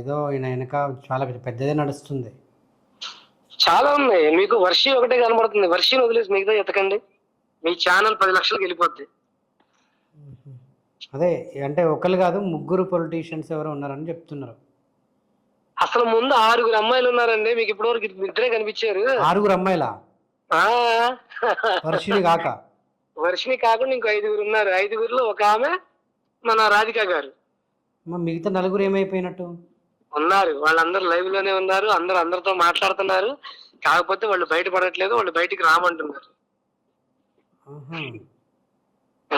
ఏదో ఈయన వెనక చాలా పెద్దదే నడుస్తుంది. చాలా ఉన్నాయి మీకు వర్షి ఒకటే కనబడుతుంది. వర్షిని వదిలేసి మిగతా ఎతకండి. మీ ఛానల్ పది లక్షలకు వెళ్ళిపోద్ది. అదే అంటే ఒకరు కాదు ముగ్గురు పొలిటీషియన్స్ ఎవరో ఉన్నారని చెప్తున్నారు. అసలు ముందు ఆరుగురు అమ్మాయిలు ఉన్నారండి. మీకు ఇప్పటివరకు ఇద్దరే కనిపించారు. ఆరుగురు అమ్మాయిలా? వర్షిని కాక? వర్షిని కాకుండా ఇంకో ఐదుగురు ఉన్నారు. ఐదుగురులో ఒక ఆమె మన రాధిక గారు. మరి మిగతా నలుగురు ఏమైపోయినట్టు? ఉన్నారు. వాళ్ళందరూ లైవ్లోనే ఉన్నారు. అందరూ అందరితో మాట్లాడుతున్నారు. కాకపోతే వాళ్ళు బయటపడట్లేదు వాళ్ళు బయటికి రామంటున్నారు.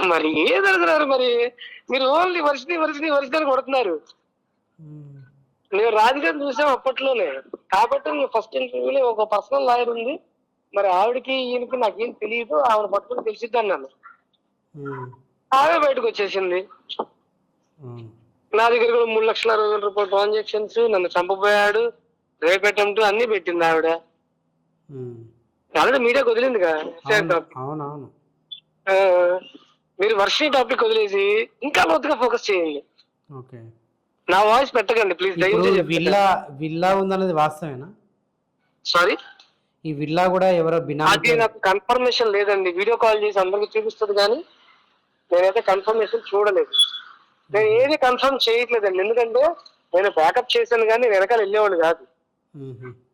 మరి ఏ జరుగుతున్నారు మరి? మీరు ఓన్లీ వర్షిని వర్షిని వర్షిని అని కొడుతున్నారు. నేను రాధికని చూసాం అప్పట్లోనే. కాబట్టి నేను ఫస్ట్ ఇంటర్వ్యూలో ఒక పర్సనల్ లాయర్ ఉంది. మరి ఆవిడకి ఈయనకి నాకేం తెలియదు ఆవిడ పట్టుకుని తెలిసిద్ది అన్నాను ఉమ్. ఆమె బయటకు వచ్చేసింది. నా దగ్గర కూడా మూడు లక్షల అరవై వేల రూపాయల ట్రాన్సాక్షన్స్ నన్ను చంపబోయాడు రేప్ అటెంప్ట్ అన్ని పెట్టింది ఆవిడ. ఆల్రెడీ మీడియాకి టాపిక్ అవునవును. మీరు వర్షం టాపిక్ వదిలేసి ఇంకా లోతుగా ఫోకస్ చేయండి. ఓకే. నా వాయిస్ పెట్టకండి ప్లీజ్ దయచేసి విల్లా విల్లా ఉందన్నది వాస్తవేనా? సారీ ఈ విల్లా కూడా ఎవరో బినామీ నాకు కన్ఫర్మేషన్ లేదండి. వీడియో కాల్ చేసి అందరికి చూపిస్తుంది కానీ నేనైతే కన్ఫర్మేషన్ చూడలేదు. నేను ఏది కన్ఫర్మ్ చేయట్లేదండి. ఎందుకంటే నేను బ్యాకప్ చేశాను కానీ వెనకాల వెళ్ళేవాడు కాదు.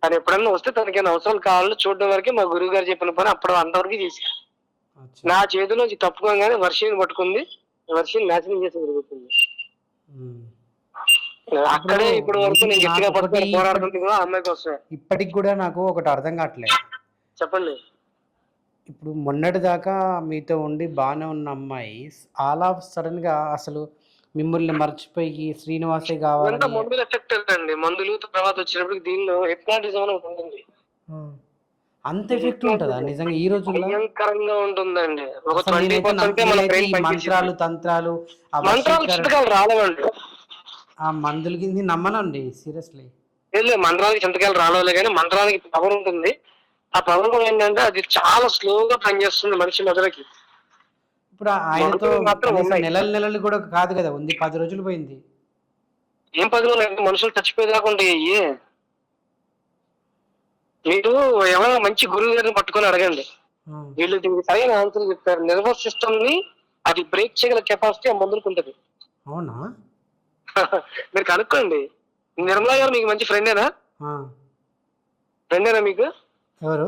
తను ఎప్పుడన్నా వస్తే తనకైనా అవసరాలు కావాలో చూడడం వరకే మా గురువు గారు చెప్పిన పని అప్పుడు అంతవరకు అచ్చా. నా చేతిలోంచి తప్పుకోగానే వర్షిని పట్టుకుంది. వర్షిని నాశనం చేసి జరుగుతుంది. అక్కడే ఇప్పుడు వరకు నేను గట్టిగా పట్టుకొని ఒకటి- పోరాడుతుంది కూడా అమ్మాయి కోసమే ఇప్పటికి కూడా నాకు ఒకటి అర్థం కావట్లేదు. చెప్పండి. ఇప్పుడు మొన్నటి దాకా మీతో ఉండి బాగానే ఉన్న అమ్మాయి ఆల్ ఆఫ్ సడన్గా అసలు మిమ్మల్ని మర్చిపోయి శ్రీనివాసే ఇదంతా కావాలని మందులు ఎఫెక్ట్ అండి. మందులు తర్వాత వచ్చినప్పుడు దీనిలో హిప్నాటిజం అని ఉంటుంది. అంత ఎఫెక్ట్ ఉంటుందా? నిజంగా ఈ రోజుల్లో? భయంకరంగా ఉంటుందండి. ఒక ట్వంటీ పర్సెంట్ మంత్రాలు తంత్రాలు ఆ మంత్రాలు చింతకాలు రాలేవండి. ఆ మందులు కింద నమ్మనండి సీరియస్లీ. లేదు మంత్రాలకి చింతకాయలు రాలే కానీ మంత్రాలకి పవర్ ఉంటుంది. ఆ పవర్ కూడా ఏంటంటే అది చాలా స్లోగా పనిచేస్తుంది మనిషి మెదడుకి. ఇప్పుడు ఆయనతో. నెలలు నెలలు కూడా కాదు కదా ఉంది. పది రోజులు పోయింది. ఏం పది రోజులు అంటే మనుషులు చచ్చిపోయేదాకా ఉంటాయి. మీరు ఎవరైనా మంచి గురువు గారిని పట్టుకొని అడగండి. వీళ్ళు దీనికి సరైన ఆన్సర్ చెప్తారు నర్వస్ సిస్టమ్ని అది బ్రేక్ చేయగల కెపాసిటీ ఆ మందులకు ఉంటుంది. అవునా? మీరు కనుక్కోండి. నిర్మలా గారు మీకు మంచి ఫ్రెండేనా. ఫ్రెండేనా మీకు? ఎవరు?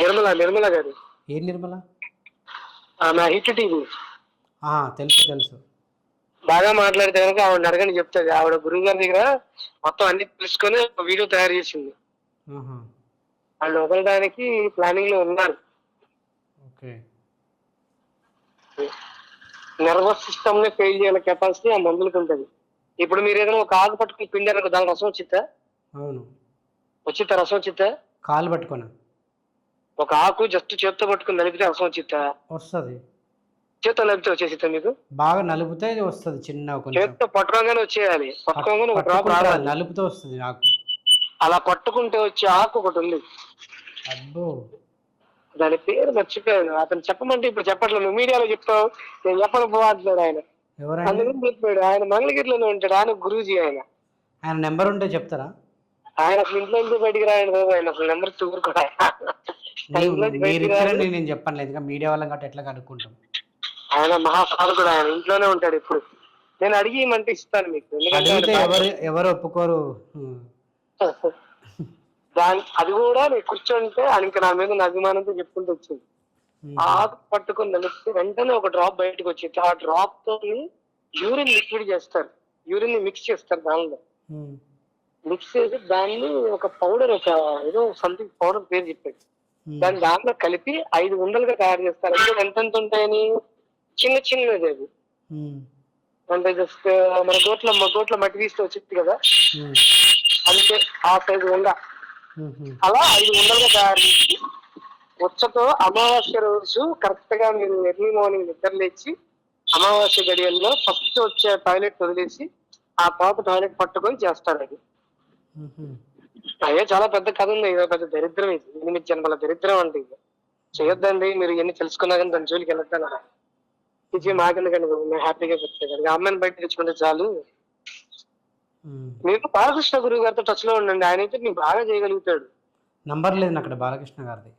నిర్మల నిర్మల గారు. ఏ నిర్మల? ఆ, నా హిట్ టీవీ తెలుసు తెలుసు. బాగా మాట్లాడితే కనుక ఆవిడ అడగని చెప్తుంది. ఆవిడ గురువు గారి దగ్గర మొత్తం అన్ని తెలుసుకొని ఒక వీడియో తయారు చేసింది. వాళ్ళు వదలడానికి ప్లానింగ్లో ఉన్నారు. ఓకే. నర్వస్ సిస్టమ్ని ఫెయిల్ చేయాల కెపాసిటీ ఆ మందులకు ఉంటుంది. ఇప్పుడు మీరు ఏదైనా ఒక ఆకు పట్టుకుని పిండారు దాని రసం వచ్చిద్దా? అవును. వచ్చిద్దా రసం వచ్చిద్దా? కాలు పట్టుకోనా. ఒక ఆకు జస్ట్ చేత్తో పట్టుకుని నలిపితే రసం వచ్చిద్దా వస్తుంది. చేత్తో నలిపితే వచ్చేసిద్దా మీకు? బాగా నలుపుతే వస్తుంది చిన్న కొంచెం. చేత్తో పట్టుకోగానే వచ్చేయాలి. పట్టుకోగానే ఒక డ్రాప్ పట్టుకుంటే రావాలి. నలుపుతో వస్తుంది నాకు అలా పట్టుకుంటే వచ్చే ఆకు ఒకటి ఉంది. అబ్బో. దాని పేరు మర్చిపోయాను. అతను చెప్పమంటే ఇప్పుడు చెప్పట్లేదు. నువ్వు మీడియాలో చెప్తావు. నేను చెప్పను పోవట్లేదు ఆయన. ఎవరైనా అందుకని చెప్పాడు? ఆయన మంగళగిరిలోనే ఉంటాడు. ఆయన గురూజీ ఆయన. ఆయన నెంబర్ ఉంటే చెప్తారా? ఆయన అసలు ఇంట్లో నుంచి బయటికి రాయడు బాబు. ఆయన అసలు నెంబర్ తూరు కూడా ఆయన. మీరు ఇచ్చారని. నేను చెప్పను ఇంకా మీడియా వాళ్ళని గట్ట ఎట్లా కనుక్కుంటాం? ఆయన మహాసాధకుడు ఆయన ఇంట్లోనే ఉంటాడు ఇప్పుడు. నేను అడిగి ఇమ్మంటే ఇస్తాను మీకు. ఎందుకంటే అడిగితే ఆయన ఎవరు ఎవరు ఒప్పుకోరు. దాని అది కూడా నేను కూర్చుంటే ఆయనకి నా మీద అభిమానంతో చెప్పుకుంటూ వచ్చింది. ఆకు పట్టుకొని నలిపితే వెంటనే ఒక డ్రాప్ బయటకు వచ్చింది. ఆ డ్రాప్తో యూరిన్ లిక్విడ్ చేస్తారు. యూరిన్ని మిక్స్ చేస్తారు దానిలో. మిక్స్ చేసి దాన్ని ఒక పౌడర్ ఒక ఏదో సంథింగ్ పౌడర్ పేరు చెప్పాడు. దాన్ని దాంట్లో కలిపి ఐదు ఉండలుగా తయారు చేస్తారు అంటే ఎంత ఎంత ఉంటాయని చిన్న చిన్నది అది ఉం. అంటే జస్ట్ మన గోట్ల గోట్ల మట్టి తీస్తే వచ్చింది కదా ఉం. అంతే ఆ సైజు ఉండ. అలా ఐదు ఉండలుగా తయారు చేసి ఉచ్చతో అమావాస్య రోజు కరెక్ట్గా మీరు ఎర్లీ మార్నింగ్ నిద్ర లేచి అమావాస్య గడియల్లో ఫస్ట్ వచ్చే టాయిలెట్ వదిలేసి ఆ పాత టాయిలెట్ పట్టుకొని చేస్తారు అది. అయ్యే చాలా పెద్ద కథ ఉంది. ఇదో పెద్ద దరిద్రం ఇది. ఎనిమిది జన్మల దరిద్రం అంటే ఇది. చేయొద్దండి మీరు ఎన్ని తెలుసుకున్నా కానీ దాని జోలికి వెళ్ళొద్దాను ఇది మాకెందుకండి మేము హ్యాపీగా పెట్టేది ఆ అమ్మాయిని బయట తెచ్చుకుంటే చాలు. మీరు బాలకృష్ణ గురువు గారితో టచ్లో ఉండండి. ఆయన అయితే మీకు బాగా చేయగలుగుతాడు. నంబర్ లేదు అక్కడ బాలకృష్ణ గారిది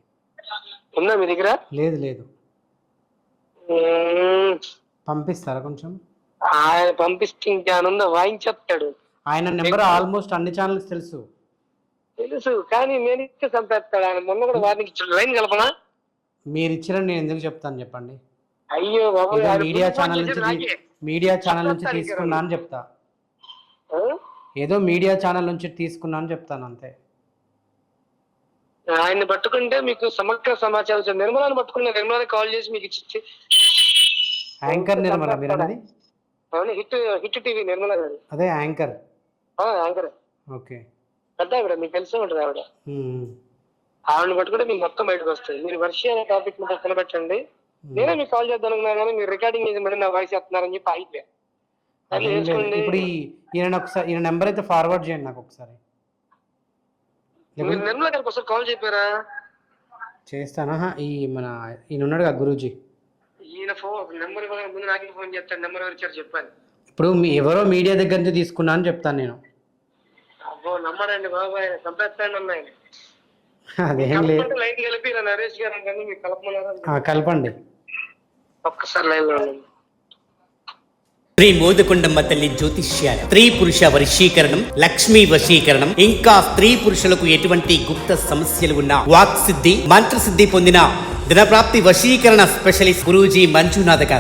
ఉందా మీ దగ్గర? లేదు లేదు. పంపిస్తారా కొంచెం? ఆయన పంపిస్తే ఇంకేమన్నా వాయించేస్తాడు. ఆయన నెంబర్ ఆల్మోస్ట్ అన్ని ఛానల్స్ తెలుసు. తెలుసు కానీ నేను ఇస్తే చంపేస్తాడు? ఆయన మొన్న కూడా వార్నింగ్ ఇచ్చాడు. లైన్ కలపనా? మీరు ఇచ్చిన నేను ఎందుకు చెప్తాను చెప్పండి. అయ్యో మీడియా ఛానల్ నుంచి. మీడియా ఛానల్ నుంచి తీసుకున్నా అని చెప్తా? ఏదో మీడియా ఛానల్ నుంచి తీసుకున్నా అని చెప్తాను అంతే. ఆయన్ని పట్టుకుంటే మీకు సమగ్ర సమాచారం వచ్చేది. నిర్మలాని పట్టుకుని నిర్మలాని కాల్ చేసి మీకు ఇచ్చి యాంకర్ నిర్మల మీరు అవును హిట్ హిట్ టీవీ నిర్మల గారు. అదే యాంకర్. యాంకర్. ఓకే. పెద్ద ఆవిడ మీకు తెలిసే ఉంటుంది ఆవిడ. ఆవిడని పట్టుకుంటే మీకు మొత్తం బయటకు వస్తుంది. మీరు వర్షి అనే టాపిక్ మీద పక్కన పెట్టండి నేనే మీకు కాల్ చేద్దాం అనుకున్నా కానీ మీరు రికార్డింగ్ చేసి మళ్ళీ నా వాయిస్ చేస్తున్నారని చెప్పి ఆగిపోయా. ఇప్పుడు ఈయన ఒకసారి ఈయన నెంబర్ అయితే ఫార్వర్డ్ చేయండి నాకు ఒకసారి. మీరు నిర్మల గారికి ఒకసారి కాల్ చెప్పారా? చేస్తానా. ఈ మన ఈయన ఉన్నాడు కదా గురూజీ. ఈయన ఫోన్ నెంబర్ ముందు నాకే ఫోన్ చేస్తాను నెంబర్ ఎవరు చెప్పాను ఇప్పుడు మీ- ఎవరో మీడియా దగ్గర నుంచి తీసుకున్నా అని చెప్తాను నేను. అబ్బో నమ్మడండి బాబాయ్ చంపేస్తాను అన్నాయి అదేం లేదు. లైన్ కలిపి ఇలా నరేష్ గారు మీకు కలపమన్నారా? కలపండి. ఒక్కసారి లైన్లో ఉండండి. శ్రీ మోదకొండమ్మ తల్లి జ్యోతిష్యాలు స్త్రీ పురుష వశీకరణం లక్ష్మీ వశీకరణం ఇంకా స్త్రీ పురుషులకు ఎటువంటి గుప్త సమస్యలు ఉన్నా వాక్ సిద్ధి మంత్రసిద్ధి పొందిన దినప్రాప్తి వశీకరణ స్పెషలిస్ట్ గురూజీ మంజునాథ్ గారు.